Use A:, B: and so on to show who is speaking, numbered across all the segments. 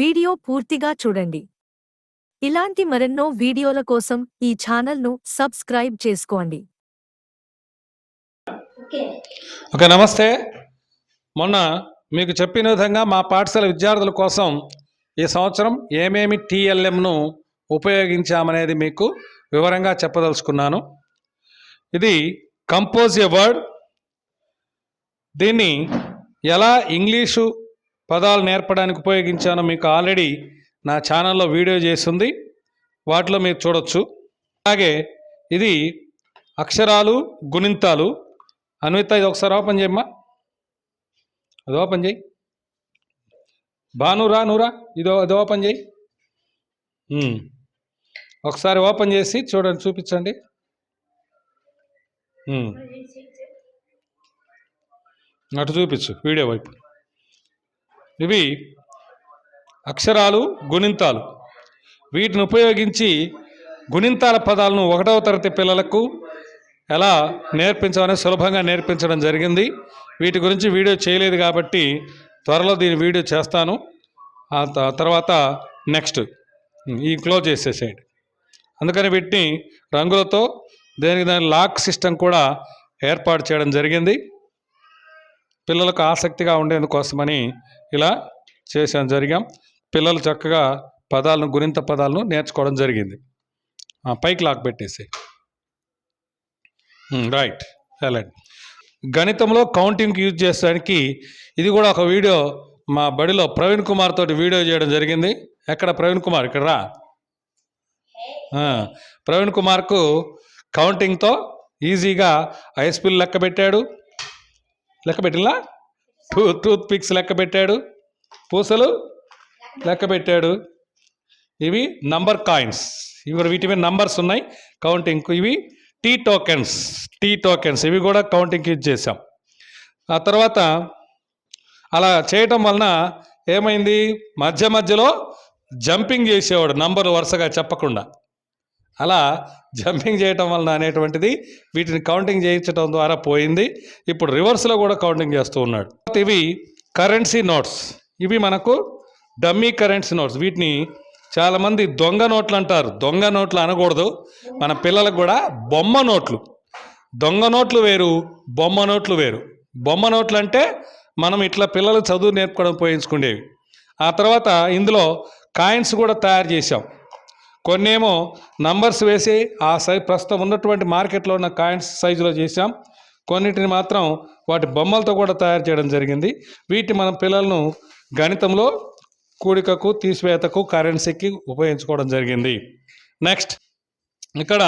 A: Video పూర్తిగా చూడండి. ఇలాంటి మరెన్నో వీడియోల కోసం ఈ ఛానల్ను సబ్స్క్రైబ్ చేసుకోండి.
B: ఓకే. నమస్తే. మొన్న మీకు చెప్పిన విధంగా మా పాఠశాల విద్యార్థుల కోసం ఈ సంవత్సరం ఏమేమి టీఎల్ఎంను ఉపయోగించామనేది మీకు వివరంగా చెప్పదలుచుకున్నాను. ఇది కంపోజ్ ఎ వర్డ్ దీన్ని ఎలా ఇంగ్లీషు పదాలు నేర్పడానికి ఉపయోగించాను. మీకు ఆల్రెడీ నా ఛానల్లో వీడియో చేసింది. వాటిలో మీరు చూడొచ్చు. అలాగే ఇది అక్షరాలు గుణింతాలు. అన్విత ఇది ఒకసారి ఓపెన్ చేయమ్మా. అది ఓపెన్ చేయి. బానురా నూరా ఇది అది ఓపెన్ చేయి. ఒకసారి ఓపెన్ చేసి చూడండి చూపించండి. అటు చూపించు వీడియో వైపు. ఇవి అక్షరాలు గుణింతాలు. వీటిని ఉపయోగించి గుణింతాల పదాలను ఒకటవ తరగతి పిల్లలకు ఎలా నేర్పించాలని సులభంగా నేర్పించడం జరిగింది. వీటి గురించి వీడియో చేయలేదు కాబట్టి త్వరలో దీని వీడియో చేస్తాను. ఆ తర్వాత నెక్స్ట్. ఈ క్లోజ్ చేసేసేయండి. అందుకని వీటిని రంగులతో దేనికి దాని లాక్ సిస్టమ్ కూడా ఏర్పాటు చేయడం జరిగింది. పిల్లలకు ఆసక్తిగా ఉండేందుకోసమని ఇలా చేసాం జరిగాం. పిల్లలు చక్కగా పదాలను గురింత పదాలను నేర్చుకోవడం జరిగింది. పైకి లాక్ పెట్టేసి రైట్. వెళ్ళండి గణితంలో కౌంటింగ్ యూజ్ చేసడానికి ఇది కూడా ఒక వీడియో మా బడిలో ప్రవీణ్ కుమార్ తోటి వీడియో చేయడం జరిగింది. ఎక్కడ ప్రవీణ్ కుమార్? ఇక్కడ రా. ప్రవీణ్ కుమార్కు కౌంటింగ్తో ఈజీగా ఐస్పిల్ లెక్క పెట్టాడు. లెక్క పెట్టిలా టూ టూత్ పిక్స్ లెక్క పెట్టాడు. పూసలు లెక్క పెట్టాడు. ఇవి నంబర్ కాయిన్స్. ఇవి కూడా వీటి మీద నంబర్స్ ఉన్నాయి. కౌంటింగ్ ఇవి టీ టోకెన్స్. Tea tokens. ఇవి కూడా కౌంటింగ్కి యూజ్ చేసాం ఆ తర్వాత అలా చేయటం వలన ఏమైంది? మధ్య మధ్యలో జంపింగ్ చేసేవాడు నంబర్ వరుసగా చెప్పకుండా. అలా జంపింగ్ చేయటం వలన అనేటువంటిది వీటిని కౌంటింగ్ చేయించడం ద్వారా పోయింది. ఇప్పుడు రివర్స్లో కూడా కౌంటింగ్ చేస్తూ ఉన్నాడు. ఇవి కరెన్సీ నోట్స్ ఇవి మనకు డమ్మీ కరెన్సీ నోట్స్ వీటిని చాలామంది దొంగ నోట్లు అంటారు. దొంగ నోట్లు అనకూడదు. మన పిల్లలకు కూడా బొమ్మ నోట్లు. దొంగ నోట్లు వేరు బొమ్మ నోట్లు వేరు. బొమ్మ నోట్లు అంటే మనం ఇట్లా పిల్లలు చదువు నేర్పుకోవడం పోయించుకునేవి ఆ తర్వాత ఇందులో కాయిన్స్ కూడా తయారు చేసాం కొన్నేమో నంబర్స్ వేసి ఆ సై ప్రస్తుతం ఉన్నటువంటి మార్కెట్లో ఉన్న కాయిన్స్ సైజులో చేసాం కొన్నిటిని మాత్రం వాటి బొమ్మలతో కూడా తయారు చేయడం జరిగింది. వీటి మనం పిల్లలను గణితంలో కూడికకు తీసివేతకు కరెన్సీకి ఉపయోగించుకోవడం జరిగింది. నెక్స్ట్ ఇక్కడ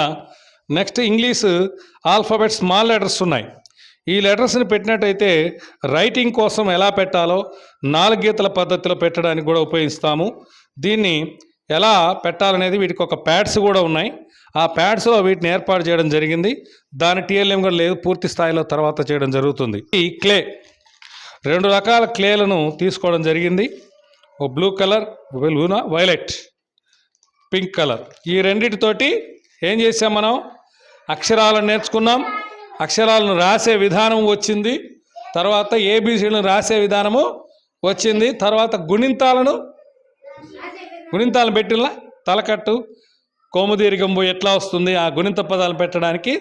B: next English alphabet small letters ఉన్నాయి. ఈ లెటర్స్ని పెట్టినట్టయితే రైటింగ్ కోసం ఎలా పెట్టాలో నాలుగు గీతల పద్ధతిలో పెట్టడానికి కూడా ఉపయోగిస్తాము. దీన్ని ఎలా పెట్టాలనేది వీటికి ఒక ప్యాడ్స్ కూడా ఉన్నాయి. ఆ ప్యాడ్స్లో వీటిని ఏర్పాటు చేయడం జరిగింది. దాని టీఎల్ఎం కూడా లేదు. పూర్తి స్థాయిలో తర్వాత చేయడం జరుగుతుంది. ఈ క్లే రెండు రకాల క్లేలను తీసుకోవడం జరిగింది. ఓ బ్లూ కలర్ బ్లూనా? వైలెట్. Pink colour. ఈ రెండిటితోటి ఏం చేసాం మనం? అక్షరాలను నేర్చుకున్నాం. అక్షరాలను రాసే విధానం వచ్చింది. తర్వాత ఏబీసీలను రాసే విధానము వచ్చింది. తర్వాత గుణింతాలను గుణింతాలను పెట్టిలా తలకట్టు. కోముదీర్ఘంబు ఎట్లా వస్తుంది? ఆ గుణిత పదాలు పెట్టడానికి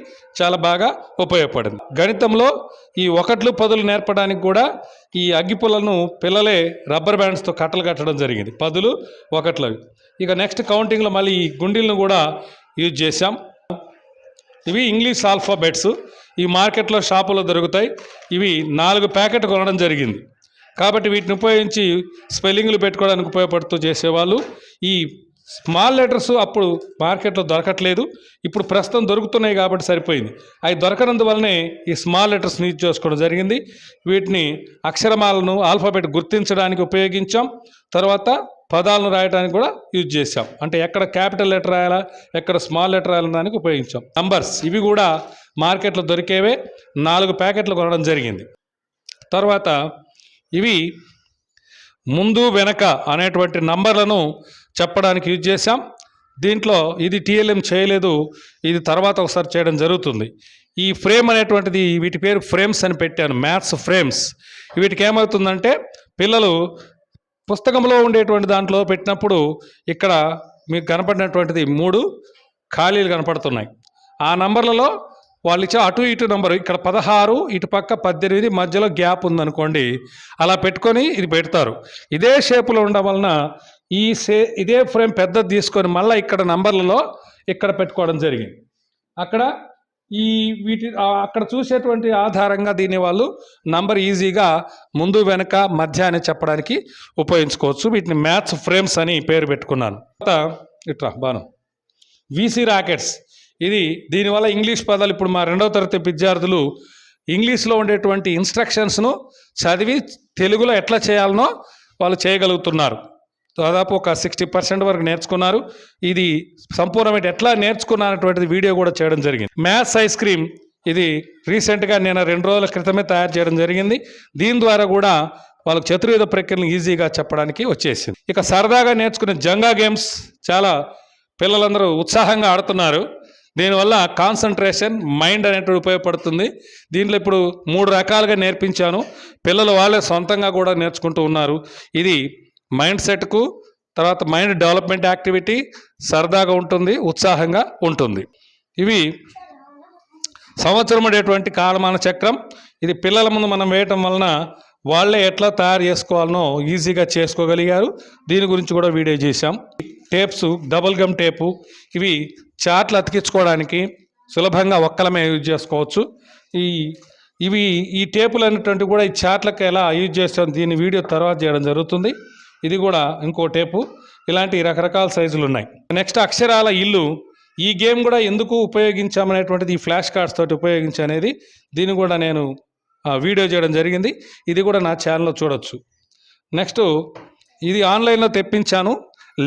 B: చాలా బాగా ఉపయోగపడింది. గణితంలో ఈ ఒకట్లు పదులు నేర్పడానికి కూడా ఈ అగ్గిపులను పిల్లలే రబ్బర్ బ్యాండ్స్తో కట్టలు కట్టడం జరిగింది. పదులు ఒకట్లు ఇక నెక్స్ట్ కౌంటింగ్లో మళ్ళీ ఈ గుండీలను కూడా యూజ్ చేశాం. ఇవి ఇంగ్లీష్ ఆల్ఫాబెట్స్. ఈ మార్కెట్లో షాపులో దొరుకుతాయి. ఇవి నాలుగు ప్యాకెట్ కొనడం జరిగింది. కాబట్టి వీటిని ఉపయోగించి స్పెల్లింగ్లు పెట్టుకోవడానికి ఉపయోగపడుతూ చేసేవాళ్ళు. ఈ స్మాల్ లెటర్స్ అప్పుడు మార్కెట్లో దొరకట్లేదు. ఇప్పుడు ప్రస్తుతం దొరుకుతున్నాయి కాబట్టి సరిపోయింది. అవి దొరకనందువల్లనే ఈ స్మాల్ లెటర్స్ని యూజ్ చేసుకోవడం జరిగింది. వీటిని అక్షరమాలను ఆల్ఫాబెట్ గుర్తించడానికి ఉపయోగించాం. తర్వాత పదాలను రాయడానికి కూడా యూజ్ చేసాం అంటే ఎక్కడ క్యాపిటల్ లెటర్ రాయాలా ఎక్కడ స్మాల్ లెటర్ రాయాలని దానికి ఉపయోగించాం. నంబర్స్ ఇవి కూడా మార్కెట్లో దొరికేవే. నాలుగు ప్యాకెట్లు కొనడం జరిగింది. తర్వాత ఇవి ముందు వెనక అనేటువంటి నంబర్లను చెప్పడానికి యూజ్ చేశాం. దీంట్లో ఇది టీఎల్ఎం చేయలేదు ఇది తర్వాత ఒకసారి చేయడం జరుగుతుంది. ఈ ఫ్రేమ్ అనేటువంటిది వీటి పేరు ఫ్రేమ్స్ అని పెట్టాను మ్యాథ్స్ ఫ్రేమ్స్. వీటికి ఏమవుతుందంటే పిల్లలు పుస్తకంలో ఉండేటువంటి దాంట్లో పెట్టినప్పుడు ఇక్కడ మీకు కనపడినటువంటిది మూడు ఖాళీలు కనపడుతున్నాయి. ఆ నంబర్లలో వాళ్ళు ఇచ్చే అటు ఇటు నెంబరు ఇక్కడ పదహారు ఇటు పక్క పద్దెనిమిది మధ్యలో గ్యాప్ ఉందనుకోండి అలా పెట్టుకొని ఇది పెడతారు. ఇదే షేపులో ఉండడం వలన ఈ సే ఇదే ఫ్రేమ్ పెద్దది తీసుకొని మళ్ళీ ఇక్కడ నంబర్లలో ఇక్కడ పెట్టుకోవడం జరిగింది. అక్కడ ఈ వీటి అక్కడ చూసేటువంటి ఆధారంగా దీన్ని వాళ్ళు నంబర్ ఈజీగా ముందు వెనక మధ్య అని చెప్పడానికి ఉపయోగించుకోవచ్చు. వీటిని మ్యాథ్స్ ఫ్రేమ్స్ అని పేరు పెట్టుకున్నాను. తర్వాత ఇట్రా బాను. VC rockets. ఇది దీనివల్ల ఇంగ్లీష్ పదాలు ఇప్పుడు మా రెండవ తరగతి విద్యార్థులు ఇంగ్లీష్లో ఉండేటువంటి ఇన్స్ట్రక్షన్స్ను చదివి తెలుగులో ఎట్లా చేయాలనో వాళ్ళు చేయగలుగుతున్నారు. దాదాపు ఒక సిక్స్టీ పర్సెంట్ వరకు నేర్చుకున్నారు. ఇది సంపూర్ణమైన ఎట్లా నేర్చుకున్నటువంటిది వీడియో కూడా చేయడం జరిగింది. మ్యాథ్స్ ఐస్ క్రీమ్ ఇది రీసెంట్గా నేను రెండు రోజుల క్రితమే తయారు చేయడం జరిగింది. దీని ద్వారా కూడా వాళ్ళకి చతుర్విధ ప్రక్రియను ఈజీగా చెప్పడానికి వచ్చేసింది. ఇక సరదాగా నేర్చుకునే జంగా గేమ్స్ చాలా పిల్లలందరూ ఉత్సాహంగా ఆడుతున్నారు. దీనివల్ల కాన్సన్ట్రేషన్ మైండ్ అనేటువంటి ఉపయోగపడుతుంది. దీంట్లో ఇప్పుడు మూడు రకాలుగా నేర్పించాను. పిల్లలు వాళ్ళే సొంతంగా కూడా నేర్చుకుంటూ ఉన్నారు. ఇది మైండ్ సెట్కు తర్వాత మైండ్ డెవలప్మెంట్ యాక్టివిటీ సరదాగా ఉంటుంది ఉత్సాహంగా ఉంటుంది. ఇవి సంవత్సరం ఉండేటువంటి కాలమాన చక్రం. ఇది పిల్లల ముందు మనం వేయటం వలన వాళ్ళే ఎట్లా తయారు చేసుకోవాలనో ఈజీగా చేసుకోగలిగారు. దీని గురించి కూడా వీడియో చేశాం. టేప్స్ డబుల్ గమ్ టేపు ఇవి చాట్లు అతికించుకోవడానికి సులభంగా ఒక్కలమే యూజ్ చేసుకోవచ్చు. ఈ ఇవి ఈ టేపులు అనేటువంటివి కూడా ఈ చాట్లకు ఎలా యూజ్ చేస్తాం దీని వీడియో తర్వాత చేయడం జరుగుతుంది. ఇది కూడా ఇంకో టేపు. ఇలాంటి రకరకాల సైజులు ఉన్నాయి. నెక్స్ట్ అక్షరాల ఇల్లు. ఈ గేమ్ కూడా ఎందుకు ఉపయోగించామనేటువంటిది ఈ ఫ్లాష్ కార్డ్స్ తోటి ఉపయోగించనేది దీన్ని కూడా నేను వీడియో చేయడం జరిగింది. ఇది కూడా నా ఛానల్లో చూడొచ్చు. నెక్స్ట్ ఇది ఆన్లైన్లో తెప్పించాను.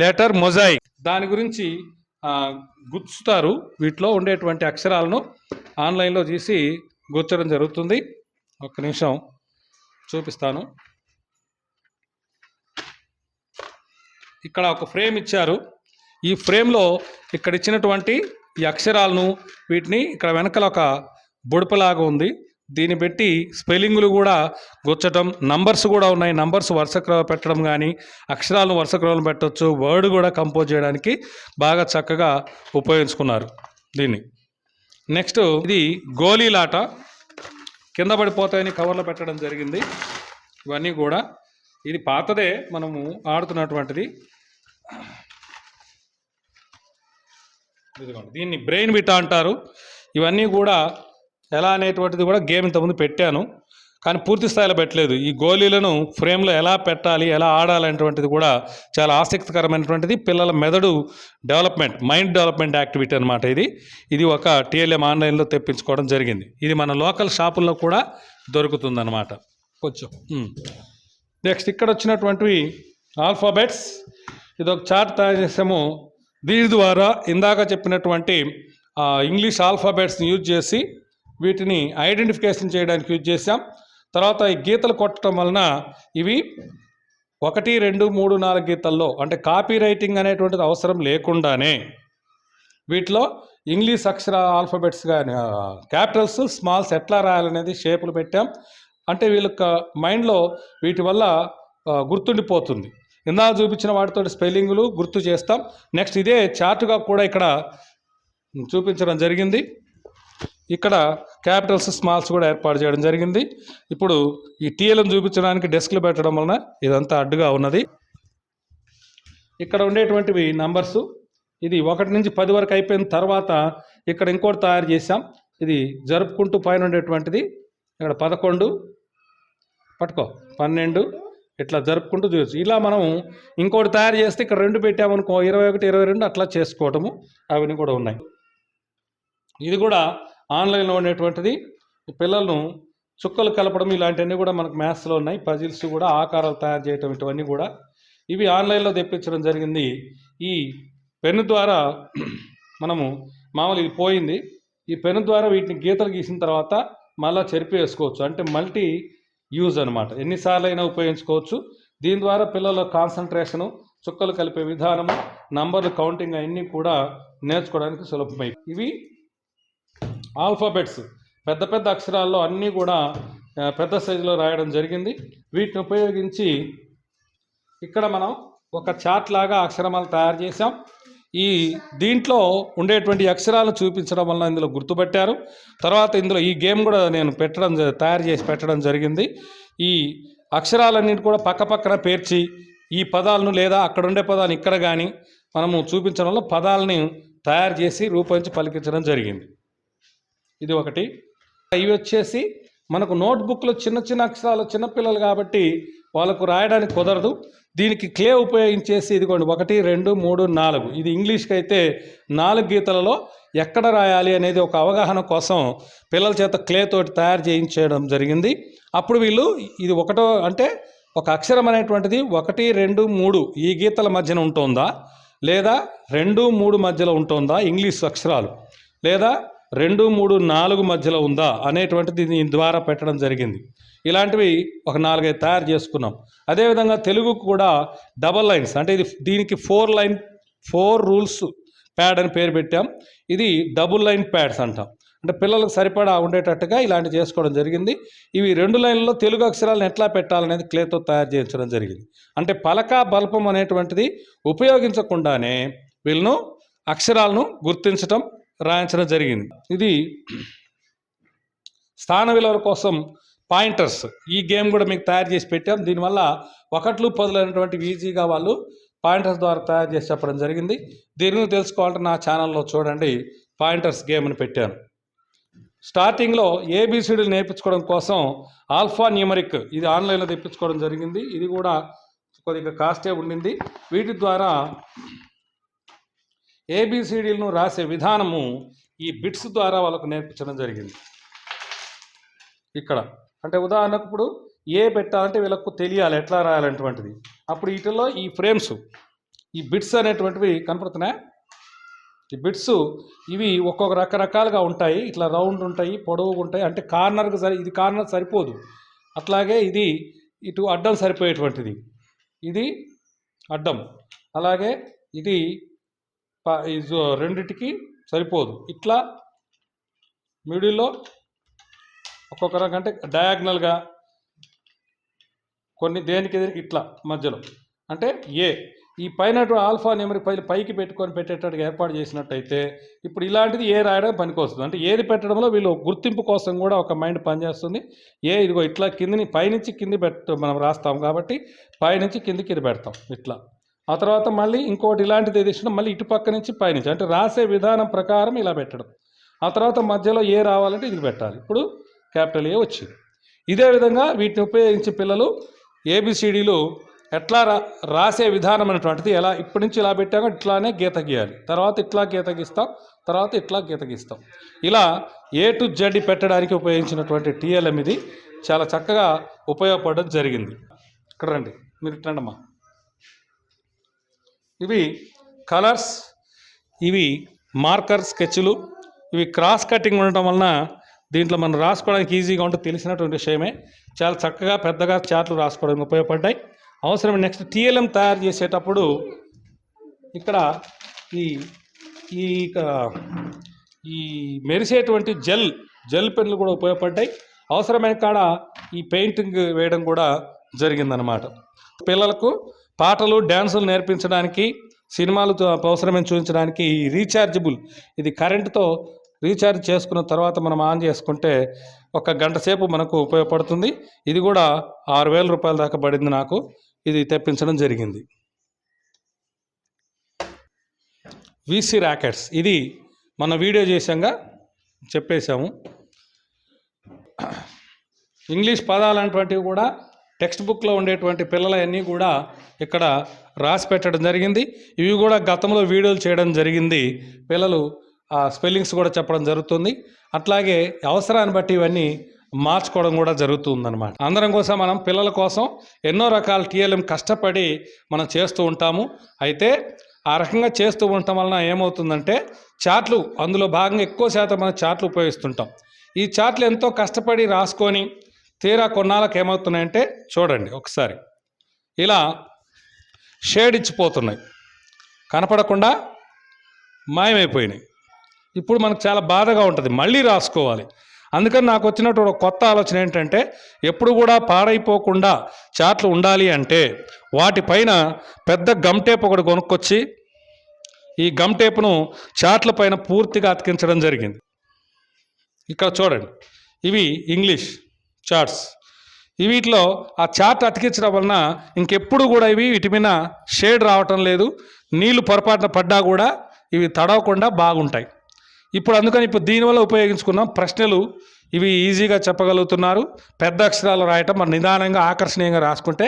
B: Letter mosaic. దాని గురించి గుచ్చుతారు. వీటిలో ఉండేటువంటి అక్షరాలను ఆన్లైన్లో తీసి గుచ్చడం జరుగుతుంది. ఒక్క నిమిషం చూపిస్తాను. ఇక్కడ ఒక ఫ్రేమ్ ఇచ్చారు. ఈ ఫ్రేమ్లో ఇక్కడ ఇచ్చినటువంటి ఈ అక్షరాలను వీటిని ఇక్కడ వెనకాల ఒక బుడపలాగా ఉంది. దీన్ని పెట్టి స్పెల్లింగులు కూడా గుచ్చటం నంబర్స్ కూడా ఉన్నాయి. నంబర్స్ వరుస క్రమ పెట్టడం కానీ అక్షరాలను వరుస క్రమంలో పెట్టవచ్చు వర్డ్ కూడా కంపోజ్ చేయడానికి బాగా చక్కగా ఉపయోగించుకున్నారు దీన్ని. నెక్స్ట్ ఇది గోళీలాట కింద పడిపోతాయని కవర్లో పెట్టడం జరిగింది. ఇవన్నీ కూడా ఇది పాతదే మనము ఆడుతున్నటువంటిది. ఇదిగోండి దీన్ని బ్రెయిన్ బిట్ట అంటారు. ఇవన్నీ కూడా ఎలా అనేటువంటిది కూడా గేమ్ ఇంతకుముందు పెట్టాను కానీ పూర్తి స్థాయిలో పెట్టలేదు. ఈ గోళీలను ఫ్రేమ్లో ఎలా పెట్టాలి ఎలా ఆడాలనేటువంటిది కూడా చాలా ఆసక్తికరమైనటువంటిది. పిల్లల మెదడు డెవలప్మెంట్ మైండ్ డెవలప్మెంట్ యాక్టివిటీ అనమాట ఇది. ఇది ఒక టీఎల్ఎం ఆన్లైన్లో తెప్పించుకోవడం జరిగింది. ఇది మన లోకల్ షాపుల్లో కూడా దొరుకుతుందన్నమాట. కొంచెం నెక్స్ట్ ఇక్కడ వచ్చినటువంటివి ఆల్ఫాబెట్స్. ఇది ఒక చార్ట్ తయారు చేసాము. దీని ద్వారా ఇందాక చెప్పినటువంటి ఇంగ్లీష్ ఆల్ఫాబెట్స్ని యూజ్ చేసి వీటిని ఐడెంటిఫికేషన్ చేయడానికి యూజ్ చేశాం. తర్వాత ఈ గీతలు కొట్టడం వలన ఇవి ఒకటి రెండు మూడు నాలుగు గీతల్లో అంటే కాపీ రైటింగ్ అనేటువంటిది అవసరం లేకుండానే వీటిలో ఇంగ్లీష్ అక్షర ఆల్ఫబెట్స్ కానీ క్యాపిటల్స్ స్మాల్స్ ఎట్లా రాయాలనేది షేపులు పెట్టాం. అంటే వీళ్ళ మైండ్లో వీటి వల్ల గుర్తుండిపోతుంది. ఇందాక చూపించిన వాటితో స్పెల్లింగులు గుర్తు చేస్తాం. నెక్స్ట్ ఇదే చార్ట్గా కూడా ఇక్కడ చూపించడం జరిగింది. ఇక్కడ క్యాపిటల్స్ స్మాల్స్ కూడా ఏర్పాటు చేయడం జరిగింది. ఇప్పుడు ఈ టీఎల్ని చూపించడానికి డెస్క్లు పెట్టడం వలన ఇదంతా అడ్డుగా ఉన్నది. ఇక్కడ ఉండేటువంటివి నంబర్స్. ఇది ఒకటి నుంచి పది వరకు అయిపోయిన తర్వాత ఇక్కడ ఇంకోటి తయారు చేసాం ఇది జరుపుకుంటూ పైన ఉండేటువంటిది. ఇక్కడ పదకొండు పట్టుకో పన్నెండు ఇట్లా జరుపుకుంటూ చూడొచ్చు. ఇలా మనం ఇంకోటి తయారు చేస్తే ఇక్కడ రెండు పెట్టామనుకో ఇరవై ఒకటి ఇరవై రెండు అట్లా చేసుకోవటము. అవన్నీ కూడా ఉన్నాయి. ఇది కూడా ఆన్లైన్లో ఉండేటువంటిది. పిల్లలను చుక్కలు కలపడం ఇలాంటివన్నీ కూడా మనకు మ్యాథ్స్లో ఉన్నాయి. పజిల్స్ కూడా ఆకారాలు తయారు చేయటం ఇటువన్నీ కూడా ఇవి ఆన్లైన్లో తెప్పించడం జరిగింది. ఈ పెన్ను ద్వారా మనము మామూలు ఇది పోయింది. ఈ పెన్ను ద్వారా వీటిని గీతలు గీసిన తర్వాత మళ్ళీ చెరిపి వేసుకోవచ్చు. అంటే మల్టీ యూజ్ అనమాట ఎన్నిసార్లు అయినా ఉపయోగించుకోవచ్చు. దీని ద్వారా పిల్లల కాన్సన్ట్రేషను చుక్కలు కలిపే విధానము నంబర్లు కౌంటింగ్ అన్నీ కూడా నేర్చుకోవడానికి సులభమై ఇవి ఆల్ఫాబెట్స్. పెద్ద పెద్ద అక్షరాల్లో అన్నీ కూడా పెద్ద సైజులో రాయడం జరిగింది. వీటిని ఉపయోగించి ఇక్కడ మనం ఒక చార్ట్ లాగా అక్షరమాలు తయారు చేసాం ఈ దీంట్లో ఉండేటువంటి అక్షరాలు చూపించడం వల్ల ఇందులో గుర్తుపెట్టారు. తర్వాత ఇందులో ఈ గేమ్ కూడా నేను పెట్టడం జ- తయారు చేసి పెట్టడం జరిగింది. ఈ అక్షరాలన్నింటి కూడా పక్క పక్కన పేర్చి ఈ పదాలను లేదా అక్కడ ఉండే పదాలను ఇక్కడ కానీ మనము చూపించడం వల్ల పదాలని తయారు చేసి రూపొందించి పలికించడం జరిగింది. ఇది ఒకటి. ఇవి వచ్చేసి మనకు నోట్బుక్లో చిన్న చిన్న అక్షరాలు చిన్నపిల్లలు కాబట్టి వాళ్ళకు రాయడానికి కుదరదు. దీనికి క్లే ఉపయోగించేసి ఇదిగోండి ఒకటి రెండు మూడు నాలుగు. ఇది ఇంగ్లీష్కి అయితే నాలుగు గీతలలో ఎక్కడ రాయాలి అనేది ఒక అవగాహన కోసం పిల్లల చేత క్లే తోటి తయారు చేయించడం జరిగింది. అప్పుడు వీళ్ళు ఇది ఒకటో అంటే ఒక అక్షరం అనేటువంటిది ఒకటి రెండు మూడు ఈ గీతల మధ్యన ఉంటుందా? లేదా రెండు మూడు మధ్యలో ఉంటుందా? ఇంగ్లీష్ అక్షరాలు. లేదా రెండు మూడు నాలుగు మధ్యలో ఉందా అనేటువంటిది దీని ద్వారా పెట్టడం జరిగింది. ఇలాంటివి ఒక నాలుగైదు తయారు చేసుకున్నాం. అదేవిధంగా తెలుగుకు కూడా డబల్ లైన్స్ అంటే ఇది దీనికి four line four rules pad అని పేరు పెట్టాం. ఇది డబుల్ లైన్ ప్యాడ్స్ అంటాం. అంటే పిల్లలకు సరిపడా ఉండేటట్టుగా ఇలాంటి చేసుకోవడం జరిగింది. ఇవి రెండు లైన్లలో తెలుగు అక్షరాలను ఎట్లా పెట్టాలనేది క్లేతో తయారు చేయించడం జరిగింది. అంటే పలక బల్పం అనేటువంటిది ఉపయోగించకుండానే వీళ్ళను అక్షరాలను గుర్తించటం రాయించడం జరిగింది. ఇది స్థాన విలువల కోసం పాయింటర్స్ ఈ గేమ్ కూడా మీకు తయారు చేసి పెట్టాం. దీనివల్ల ఒకట్లు పదులైనటువంటి ఈజీగా వాళ్ళు పాయింటర్స్ ద్వారా తయారు చేసి చెప్పడం జరిగింది. దీనిని తెలుసుకోవాలంటే నా ఛానల్లో చూడండి. పాయింటర్స్ గేమ్ అని పెట్టాను. స్టార్టింగ్లో ఏబిసిడీలు నేర్పించుకోవడం కోసం ఆల్ఫా న్యూమరిక్ ఇది ఆన్లైన్లో తెప్పించుకోవడం జరిగింది. ఇది కూడా కొద్దిగా కాస్టే ఉండింది. వీటి ద్వారా ఏబిసిడీలను రాసే విధానము ఈ బిట్స్ ద్వారా వాళ్ళకు నేర్పించడం జరిగింది. ఇక్కడ అంటే ఉదాహరణకు ఇప్పుడు ఏ పెట్టాలంటే వీళ్ళకు తెలియాలి ఎట్లా రాయాలనేటువంటిది. అప్పుడు వీటిల్లో ఈ ఫ్రేమ్స్ ఈ బిట్స్ అనేటువంటివి కనపడుతున్నాయి? ఈ బిట్స్ ఇవి ఒక్కొక్క రకరకాలుగా ఉంటాయి. ఇట్లా రౌండ్ ఉంటాయి పొడవుగా ఉంటాయి. అంటే కార్నర్కి సరి ఇది కార్నర్ సరిపోదు. అట్లాగే ఇది ఇటు అడ్డం సరిపోయేటువంటిది. ఇది అడ్డం. అలాగే ఇది రెండిటికి సరిపోదు. ఇట్లా మిడిల్లో ఒక్కొక్క రకం అంటే డయాగ్నల్గా కొన్ని దేనికి దేనికి ఇట్లా మధ్యలో. అంటే ఏ ఈ పైన ఆల్ఫా నెంబర్ పై పైకి పెట్టుకొని పెట్టేటట్టుగా ఏర్పాటు చేసినట్టయితే ఇప్పుడు ఇలాంటిది ఏ రాయడం పనికొస్తుంది. అంటే ఏది పెట్టడంలో వీళ్ళు గుర్తింపు కోసం కూడా ఒక మైండ్ పనిచేస్తుంది. ఏ ఇదిగో ఇట్లా కిందిని పైనుంచి కింది పెట్ట మనం రాస్తాం కాబట్టి పైనుంచి కిందికి ఇది పెడతాం. ఇట్లా. ఆ తర్వాత మళ్ళీ ఇంకోటి ఇలాంటిది ఏది మళ్ళీ ఇటు పక్క నుంచి పైనుంచి అంటే రాసే విధానం ప్రకారం ఇలా పెట్టడం. ఆ తర్వాత మధ్యలో ఏ రావాలంటే ఇది పెట్టాలి. ఇప్పుడు క్యాపిటల్ ఏ వచ్చింది. ఇదే విధంగా వీటిని ఉపయోగించి పిల్లలు ఏబిసిడీలు ఎట్లా రా రాసే విధానం అనేటువంటిది ఎలా ఇప్పటి నుంచి ఇలా పెట్టాక ఇట్లానే గీత గీయాలి. తర్వాత ఇట్లా గీత గీస్తాం తర్వాత ఇట్లా గీత గీస్తాం. ఇలా ఏ టు జెడ్ పెట్టడానికి ఉపయోగించినటువంటి టీఎల్ఎం ఇది చాలా చక్కగా ఉపయోగపడడం జరిగింది. ఇక్కడ రండి మీరు ఇట్లండమ్మా ఇవి కలర్స్ ఇవి మార్కర్ స్కెచ్లు ఇవి క్రాస్ కటింగ్ ఉండటం వలన దీంట్లో మనం రాసుకోవడానికి ఈజీగా ఉంటే తెలిసినటువంటి విషయమే. చాలా చక్కగా పెద్దగా చార్ట్లు రాసుకోవడానికి ఉపయోగపడ్డాయి. అవసరం నెక్స్ట్ టీఎల్ఎం తయారు చేసేటప్పుడు ఇక్కడ ఈ ఈ క- ఈ మెరిసేటువంటి జెల్ జెల్ పెన్లు కూడా ఉపయోగపడ్డాయి. అవసరమైన కాడ ఈ పెయింటింగ్ వేయడం కూడా జరిగిందనమాట పిల్లలకు పాటలు డ్యాన్సులు నేర్పించడానికి సినిమాలు తో- అవసరమైన చూపించడానికి ఈ రీఛార్జబుల్ ఇది కరెంటుతో రీఛార్జ్ చేసుకున్న తర్వాత మనం ఆన్ చేసుకుంటే ఒక గంట సేపు మనకు ఉపయోగపడుతుంది. ఇది కూడా ఆరు వేల రూపాయల దాకా పడింది నాకు. ఇది తెప్పించడం జరిగింది. విసి ర్యాకెట్స్ ఇది మన వీడియో చేశాంగా చెప్పేశాము. ఇంగ్లీష్ పదాలు అనేటువంటివి కూడా టెక్స్ట్ బుక్లో ఉండేటువంటి పిల్లలన్నీ కూడా ఇక్కడ రాసి పెట్టడం జరిగింది. ఇవి కూడా గతంలో వీడియోలు చేయడం జరిగింది. పిల్లలు ఆ స్పెల్లింగ్స్ కూడా చెప్పడం జరుగుతుంది. అట్లాగే అవసరాన్ని బట్టి ఇవన్నీ మార్చుకోవడం కూడా జరుగుతుందన్నమాట. అందరం కోసం మనం పిల్లల కోసం ఎన్నో రకాల టీఎల్ఎం కష్టపడి మనం చేస్తూ ఉంటాము. అయితే ఆ రకంగా చేస్తూ ఉండటం వలన ఏమవుతుందంటే చాట్లు అందులో భాగంగా ఎక్కువ శాతం మనం చాట్లు ఉపయోగిస్తుంటాం. ఈ చాట్లు ఎంతో కష్టపడి రాసుకొని తీరా కొన్నాళ్ళకి ఏమవుతున్నాయంటే చూడండి ఒకసారి. ఇలా షేడ్ ఇచ్చిపోతున్నాయి. కనపడకుండా మాయమైపోయినాయి. ఇప్పుడు మనకు చాలా బాధగా ఉంటుంది. మళ్ళీ రాసుకోవాలి. అందుకని నాకు వచ్చినటువంటి కొత్త ఆలోచన ఏంటంటే ఎప్పుడు కూడా పాడైపోకుండా చాట్లు ఉండాలి అంటే వాటిపైన పెద్ద గమ్ టేప్ ఒకటి కొనుక్కొచ్చి ఈ గమ్టేపును చాట్ల పైన పూర్తిగా అతికించడం జరిగింది. ఇక్కడ చూడండి. ఇవి ఇంగ్లీష్. చార్ట్స్ ఈ వీటిలో ఆ చార్ట్ అతికించడం వలన ఇంకెప్పుడు కూడా ఇవి వీటి మీద షేడ్ రావటం లేదు నీళ్ళు పొరపాటున పడ్డా కూడా ఇవి తడవకుండా బాగుంటాయి. ఇప్పుడు అందుకని ఇప్పుడు దీనివల్ల ఉపయోగించుకున్నాం ప్రశ్నలు ఇవి ఈజీగా చెప్పగలుగుతున్నారు. పెద్ద అక్షరాలు రాయటం మరి నిదానంగా ఆకర్షణీయంగా రాసుకుంటే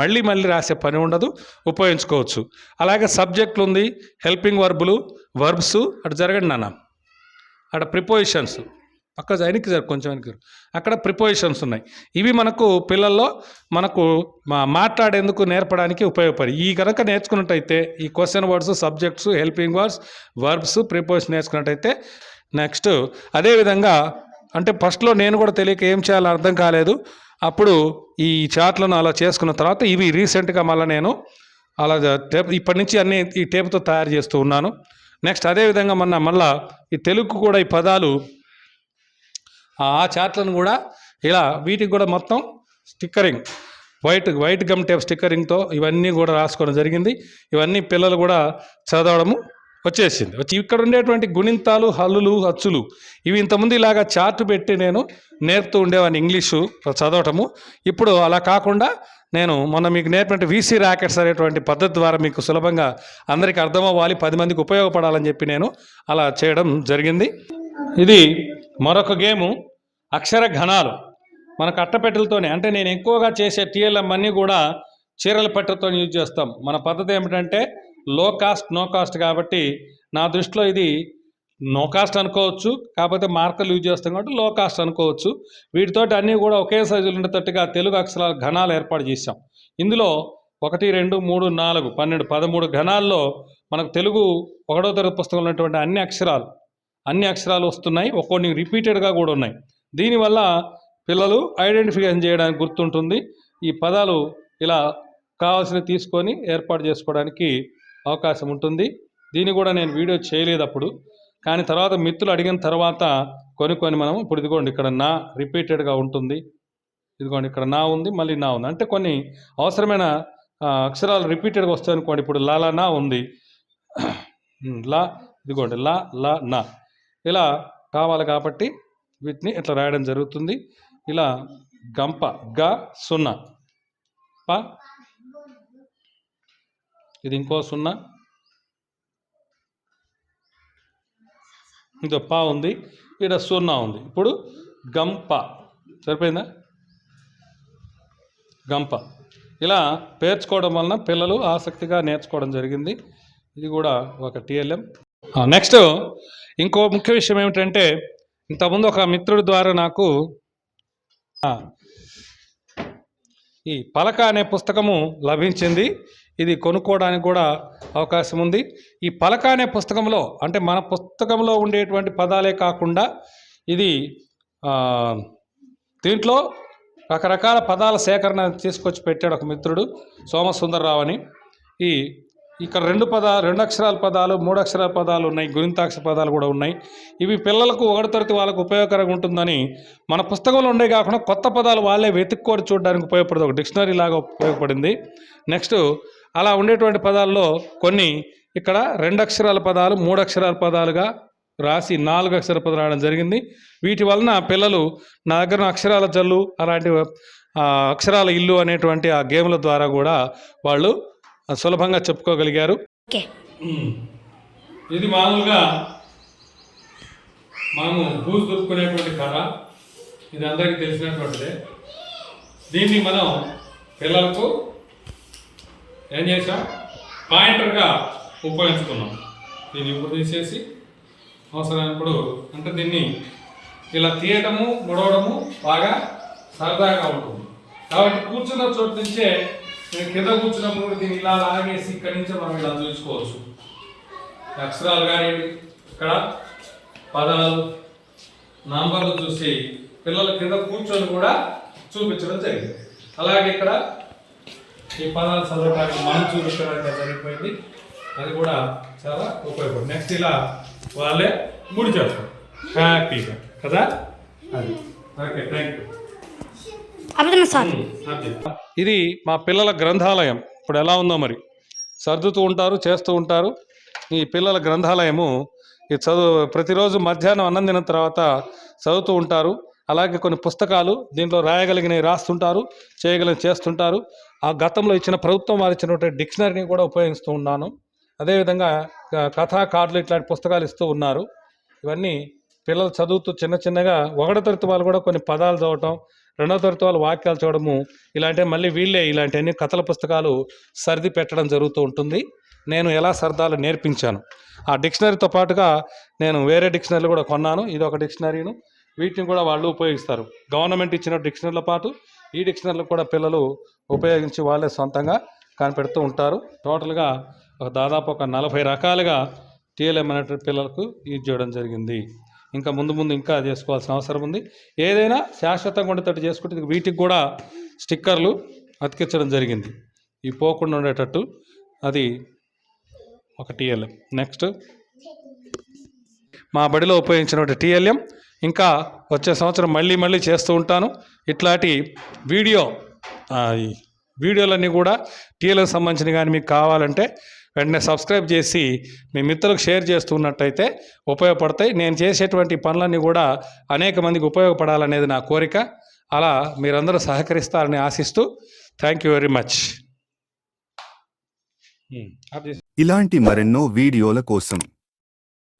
B: మళ్ళీ మళ్ళీ రాసే పని ఉండదు ఉపయోగించుకోవచ్చు. అలాగే సబ్జెక్టులు ఉంది హెల్పింగ్ వర్బులు వర్బ్స్ అటు జరగండి నాన్న. అటు ప్రిపోజిషన్స్ పక్క వెనక్కి సార్ కొంచెం వెనక్కి అక్కడ ప్రిపోజిషన్స్ ఉన్నాయి. ఇవి మనకు పిల్లల్లో మనకు మా మాట్లాడేందుకు నేర్పడానికి ఉపయోగపడి ఈ కనుక నేర్చుకున్నట్టయితే ఈ question words subjects helping words verbs preposition నేర్చుకున్నట్టయితే next అదేవిధంగా అంటే ఫస్ట్లో నేను కూడా తెలియక ఏం చేయాలో అర్థం కాలేదు. అప్పుడు ఈ చాట్లను అలా చేసుకున్న తర్వాత ఇవి రీసెంట్గా మళ్ళీ నేను అలా టేప్ ఇప్పటి నుంచి అన్ని ఈ టేప్తో తయారు చేస్తూ ఉన్నాను. నెక్స్ట్ అదేవిధంగా మొన్న మళ్ళా ఈ తెలుగు కూడా ఈ పదాలు ఆ చార్ట్లను కూడా ఇలా వీటికి కూడా మొత్తం stickering white white gum tape స్టిక్కరింగ్తో ఇవన్నీ కూడా రాసుకోవడం జరిగింది. ఇవన్నీ పిల్లలు కూడా చదవడము వచ్చేసింది. వచ్చి ఇక్కడ ఉండేటువంటి గుణింతాలు హల్లులు అచ్చులు ఇవి ఇంతకుముందు ఇలాగా చార్ట్ పెట్టి నేను నేర్పుతూ ఉండేవాడిని ఇంగ్లీషు చదవటము. ఇప్పుడు అలా కాకుండా నేను మొన్న మీకు నేర్పినట్టు వీసీ ర్యాకెట్స్ అనేటువంటి పద్ధతి ద్వారా మీకు సులభంగా అందరికీ అర్థమవ్వాలి పది మందికి ఉపయోగపడాలని చెప్పి నేను అలా చేయడం జరిగింది. ఇది మరొక గేము అక్షర ఘనాలు. మన కట్టపెట్టెలతోనే అంటే నేను ఎక్కువగా చేసే టీఎల్ఎం అన్నీ కూడా చీరల పెట్టెలతో యూజ్ చేస్తాం. మన పద్ధతి ఏమిటంటే లో కాస్ట్ నో కాస్ట్ కాబట్టి నా దృష్టిలో ఇది నో కాస్ట్ అనుకోవచ్చు కాకపోతే మార్కర్లు యూజ్ చేస్తాం కాబట్టి లో కాస్ట్ అనుకోవచ్చు. వీటితోటి అన్నీ కూడా ఒకే సైజులు ఉండేటట్టుగా తెలుగు అక్షరాల ఘనాలు ఏర్పాటు చేశాం. ఇందులో ఒకటి రెండు మూడు నాలుగు పన్నెండు పదమూడు ఘనాల్లో మనకు తెలుగు ఒకటో తరగతి పుస్తకంలో ఉన్నటువంటి అన్ని అక్షరాలు అన్ని అక్షరాలు వస్తున్నాయి ఒక్కొన్ని రిపీటెడ్గా కూడా ఉన్నాయి. దీనివల్ల పిల్లలు ఐడెంటిఫికేషన్ చేయడానికి గుర్తుంటుంది. ఈ పదాలు ఇలా కావాల్సినవి తీసుకొని ఏర్పాటు చేసుకోవడానికి అవకాశం ఉంటుంది. దీన్ని కూడా నేను వీడియో చేయలేదు అప్పుడు కానీ తర్వాత మిత్రులు అడిగిన తర్వాత కొన్ని కొన్ని మనం ఇప్పుడు ఇదిగోండి ఇక్కడ నా రిపీటెడ్గా ఉంటుంది. ఇదిగోండి ఇక్కడ నా ఉంది మళ్ళీ నా ఉంది. అంటే కొన్ని అవసరమైన అక్షరాలు రిపీటెడ్గా వస్తాయి అనుకోండి ఇప్పుడు లా లా నా ఉంది. లా ఇదిగోండి లా లా నా. ఇలా కావాలి కాబట్టి వీటిని ఇట్లా రాయడం జరుగుతుంది. ఇలా గంప గ సున్నా ప. ఇది ఇంకో సున్నా. ఇంకో పా ఉంది ఇక్కడ సున్నా ఉంది. ఇప్పుడు గంప. సరిపోయిందా? గంప. ఇలా పేర్చుకోవడం వలన పిల్లలు ఆసక్తిగా నేర్చుకోవడం జరిగింది. ఇది కూడా ఒక టీఎల్ఎం. నెక్స్ట్ ఇంకో ముఖ్య విషయం ఏమిటంటే ఇంతకుముందు ఒక మిత్రుడి ద్వారా నాకు ఈ పలక అనే పుస్తకము లభించింది. ఇది కొనుక్కోవడానికి కూడా అవకాశం ఉంది. ఈ పలక అనే పుస్తకంలో అంటే మన పుస్తకంలో ఉండేటువంటి పదాలే కాకుండా ఇది దీంట్లో రకరకాల పదాల సేకరణ తీసుకొచ్చి పెట్టాడు ఒక మిత్రుడు సోమసుందరరావు అని. ఈ ఇక్కడ రెండు పద రెండు అక్షరాల పదాలు మూడు అక్షరాల పదాలు ఉన్నాయి గురింతాక్షర పదాలు కూడా ఉన్నాయి. ఇవి పిల్లలకు ఒకటి తరగతి వాళ్ళకు ఉపయోగకరంగా ఉంటుందని మన పుస్తకంలో ఉండే కాకుండా కొత్త పదాలు వాళ్ళే వెతుక్కొని చూడడానికి ఉపయోగపడదు. ఒక డిక్షనరీ లాగా ఉపయోగపడింది. నెక్స్ట్ అలా ఉండేటువంటి పదాల్లో కొన్ని ఇక్కడ రెండు అక్షరాల పదాలు మూడు అక్షరాల పదాలుగా రాసి నాలుగు అక్షర పదాలు రాయడం జరిగింది. వీటి వలన పిల్లలు నా దగ్గర అక్షరాల జల్లు అలాంటి అక్షరాల ఇల్లు అనేటువంటి ఆ గేమ్ల ద్వారా కూడా వాళ్ళు సులభంగా చెప్పుకోగలిగారు.
C: ఓకే.
B: ఇది మామూలుగా మనము బూజు దులుపుకునేటువంటి కర్ర. ఇది అందరికీ తెలిసినటువంటిదే. దీన్ని మనం పిల్లలకు ఏం చేసాం పాయింటర్గా ఉపయోగించుకున్నాం. దీన్ని ఇప్పుడు తీసేసి అవసరమైనప్పుడు అంటే దీన్ని ఇలా తీయటము ముడవడము బాగా సరదాగా ఉంటుంది. కాబట్టి కూర్చున్న చోటు నుంచే నేను కింద కూర్చున్నప్పుడు దీన్ని ఇలా లాగేసి ఇక్కడి నుంచే మనం ఇలా చూసుకోవచ్చు. అక్షరాలు కానీ ఇక్కడ పదాలు నంబర్లు చూసి పిల్లల కింద కూర్చొని కూడా చూపించడం జరిగింది. అలాగే ఇక్కడ ఈ పదాలు చదవడానికి మనం చూపించడానికి జరిగిపోయింది అది కూడా చాలా ఉపయోగపడుతుంది. నెక్స్ట్ ఇలా వాళ్ళే ముడి చేస్తారు. హ్యాపీగా కదా? అది. ఓకే థ్యాంక్ యూ ఇది మా పిల్లల గ్రంథాలయం. ఇప్పుడు ఎలా ఉందో మరి. సర్దుతూ ఉంటారు చేస్తూ ఉంటారు. ఈ పిల్లల గ్రంథాలయము ఈ చదువు ప్రతిరోజు మధ్యాహ్నం అన్నం తిన్న తర్వాత చదువుతూ ఉంటారు. అలాగే కొన్ని పుస్తకాలు దీంట్లో రాయగలిగినవి రాస్తుంటారు చేయగలిగిన చేస్తుంటారు. ఆ గతంలో ఇచ్చిన ప్రభుత్వం వారు ఇచ్చినటువంటి డిక్షనరీని కూడా ఉపయోగిస్తూ ఉన్నాను. అదేవిధంగా కథా కార్డులు ఇట్లాంటి పుస్తకాలు ఇస్తూ ఉన్నారు. ఇవన్నీ పిల్లలు చదువుతూ చిన్న చిన్నగా ఒకటి తరగతి వాళ్ళు కూడా కొన్ని పదాలు చదవటం రెండో తరగతి వాళ్ళు వాక్యాలు చూడము ఇలాంటి మళ్ళీ వీళ్ళే ఇలాంటి అన్ని కథల పుస్తకాలు సర్ది పెట్టడం జరుగుతూ ఉంటుంది. నేను ఎలా సర్దాలు నేర్పించాను. ఆ డిక్షనరీతో పాటుగా నేను వేరే డిక్షనరీలు కూడా కొన్నాను. ఇది ఒక డిక్షనరీను. వీటిని కూడా వాళ్ళు ఉపయోగిస్తారు. గవర్నమెంట్ ఇచ్చిన డిక్షనరీల పాటు ఈ డిక్షనరీలు కూడా పిల్లలు ఉపయోగించి వాళ్ళే సొంతంగా కనిపెడుతూ ఉంటారు. టోటల్గా ఒక దాదాపు ఒక నలభై రకాలుగా టీఎల్ఎం అనేటువంటి పిల్లలకు ఇది చేయడం జరిగింది. ఇంకా ముందు ముందు ఇంకా చేసుకోవాల్సిన అవసరం ఉంది. ఏదైనా శాశ్వతంగా ఉండేటట్టు చేసుకుంటే వీటికి కూడా స్టిక్కర్లు అతికించడం జరిగింది. ఈ పోకుండా ఉండేటట్టు అది ఒక టీఎల్ఎం. నెక్స్ట్ మా బడిలో ఉపయోగించిన టీఎల్ఎం. ఇంకా వచ్చే సంవత్సరం మళ్ళీ మళ్ళీ చేస్తూ ఉంటాను. ఇట్లాంటి వీడియో వీడియోలన్నీ కూడా టీఎల్ఎం సంబంధించిన కానీ మీకు కావాలంటే వెంటనే సబ్స్క్రైబ్ చేసి మీ మిత్రులకు షేర్ చేస్తున్నట్టయితే ఉపయోగపడతాయి. నేను చేసేటువంటి పనులన్నీ కూడా అనేక మందికి ఉపయోగపడాలనేది నా కోరిక. అలా మీరందరూ సహకరిస్తారని ఆశిస్తూ థ్యాంక్ యూ వెరీ మచ్.
D: ఇలాంటి మరెన్నో వీడియోల కోసం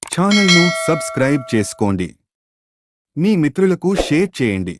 D: ఛానల్ను సబ్స్క్రైబ్ చేసుకోండి. మీ మిత్రులకు షేర్ చేయండి.